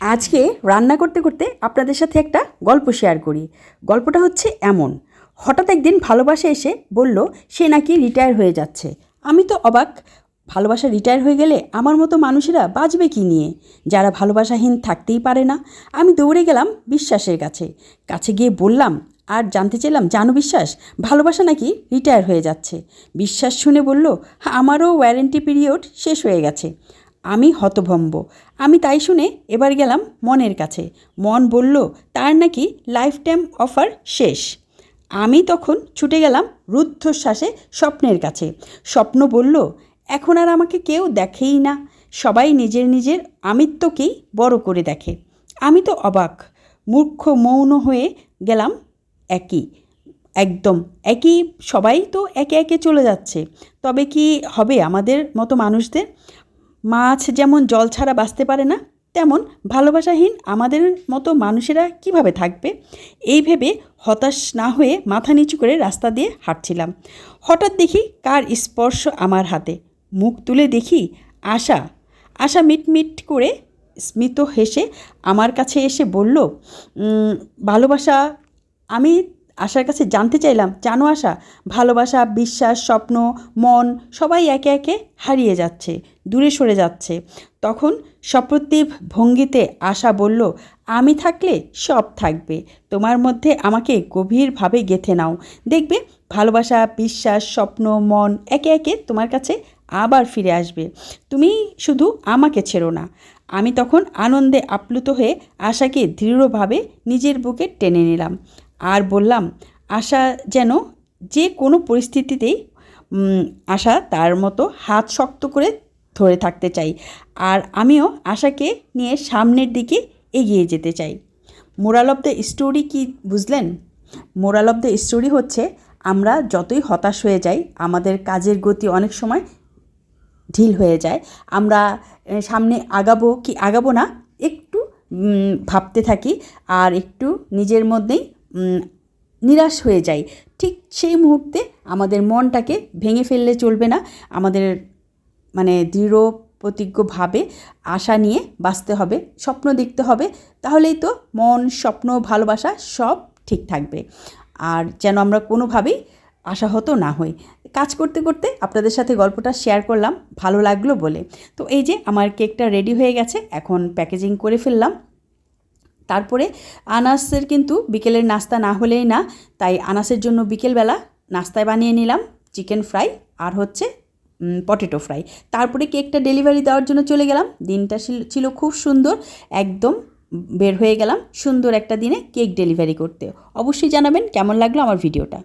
আজকে রান্না করতে করতে আপনাদের সাথে একটা গল্প শেয়ার করি। গল্পটা হচ্ছে এমন। হঠাৎ একদিন ভালোবাসা এসে বলল, সে নাকি রিটায়ার হয়ে যাচ্ছে। আমি তো অবাক। ভালোবাসা রিটায়ার হয়ে গেলে আমার মতো মানুষেরা বাঁচবে কি নিয়ে? যারা ভালোবাসাহীন থাকতেই পারে না। আমি দৌড়ে গেলাম বিশ্বাসের কাছে। কাছে গিয়ে বললাম, আর জানতে চাইলাম, জানো বিশ্বাস, ভালোবাসা নাকি রিটায়ার হয়ে যাচ্ছে? বিশ্বাস শুনে বলল আমারও ওয়ারেন্টি পিরিয়ড শেষ হয়ে গেছে। আমি হতভম্ব। আমি তাই শুনে এবার গেলাম মনের কাছে। মন বলল, তার নাকি লাইফ টাইম অফার শেষ। আমি তখন ছুটে গেলাম রুদ্ধশ্বাসে স্বপ্নের কাছে। স্বপ্ন বলল, এখন আর আমাকে কেউ দেখেই না। সবাই নিজের নিজের আমিত্বকেই বড় করে দেখে। আমি তো অবাক। মূর্খ মৌন হয়ে গেলাম একই। একদম একই, সবাই তো একে একে চলে যাচ্ছে। তবে কি হবে আমাদের মতো মানুষদের? মাছ যেমন জল ছাড়া বাঁচতে পারে না, তেমন ভালোবাসাহীন আমাদের মতো মানুষেরা কীভাবে থাকবে? এই ভেবে হতাশ না হয়ে মাথা নিচু করে রাস্তা দিয়ে হাঁটছিলাম। হঠাৎ দেখি কার স্পর্শ আমার হাতে। মুখ তুলে দেখি আশা। আশা মিটমিট করে স্মিত হেসে আমার কাছে এসে বলল ভালোবাসা, আমি আশার কাছে জানতে চাইলাম, জানো আশা? ভালোবাসা, বিশ্বাস, স্বপ্ন, মন, সবাই একে একে হারিয়ে যাচ্ছে, দূরে সরে যাচ্ছে। তখন সপ্রতিভ ভঙ্গিতে আশা বলল, আমি থাকলে সব থাকবে। তোমার মধ্যে আমাকে গভীরভাবে গেঁথে নাও। দেখবে, ভালোবাসা, বিশ্বাস, স্বপ্ন, মন একে একে তোমার কাছে আবার ফিরে আসবে। তুমি শুধু আমাকে ছেড়ো না। আমি তখন আনন্দে আপ্লুত হয়ে আশাকে দৃঢ়ভাবে নিজের বুকে টেনে নিলাম। আর বললাম, আশা যেন যে কোনো পরিস্থিতিতেই আশা তার মতো হাত শক্ত করে ধরে থাকতে চাই। আর আমিও আশাকে নিয়ে সামনের দিকে এগিয়ে যেতে চাই। মোরাল অফ দ্য স্টোরি কি বুঝলেন? মোরাল অফ দ্য স্টোরি হচ্ছে, আমরা যতই হতাশ হয়ে যাই, আমাদের কাজের গতি অনেক সময় ঢিল হয়ে যায়। আমরা সামনে আগাবো কি আগাবো না, একটু ভাবতে থাকি। আর একটু নিজের মধ্যেই নিরাশ হয়ে যাই। ঠিক সেই মুহূর্তে আমাদের মনটাকে ভেঙে ফেললে চলবে না। আমাদের মানে দৃঢ় প্রতিজ্ঞভাবে আশা নিয়ে বাঁচতে হবে, স্বপ্ন দেখতে হবে। তাহলেই তো মন, স্বপ্ন, ভালোবাসা সব ঠিক থাকবে। আর যেন আমরা কোনোভাবেই আশাহত না হই। কাজ করতে করতে আপনাদের সাথে গল্পটা শেয়ার করলাম, ভালো লাগল বলে। তো এই যে আমার কেকটা রেডি হয়ে গেছে, এখন প্যাকেজিং করে ফেললাম। তারপরে আনাসের কিন্তু বিকেলের নাস্তা না হলেই না, তাই আনাসের জন্য বিকেলবেলা নাস্তায় বানিয়ে নিলাম চিকেন ফ্রাই আর হচ্ছে পটেটো ফ্রাই। তারপরে কেকটা ডেলিভারি দেওয়ার জন্য চলে গেলাম। দিনটা ছিল- খুব সুন্দর, একদম বের হয়ে গেলাম সুন্দর একটা দিনে কেক ডেলিভারি করতে। অবশ্যই জানাবেন কেমন লাগল আমার ভিডিওটা।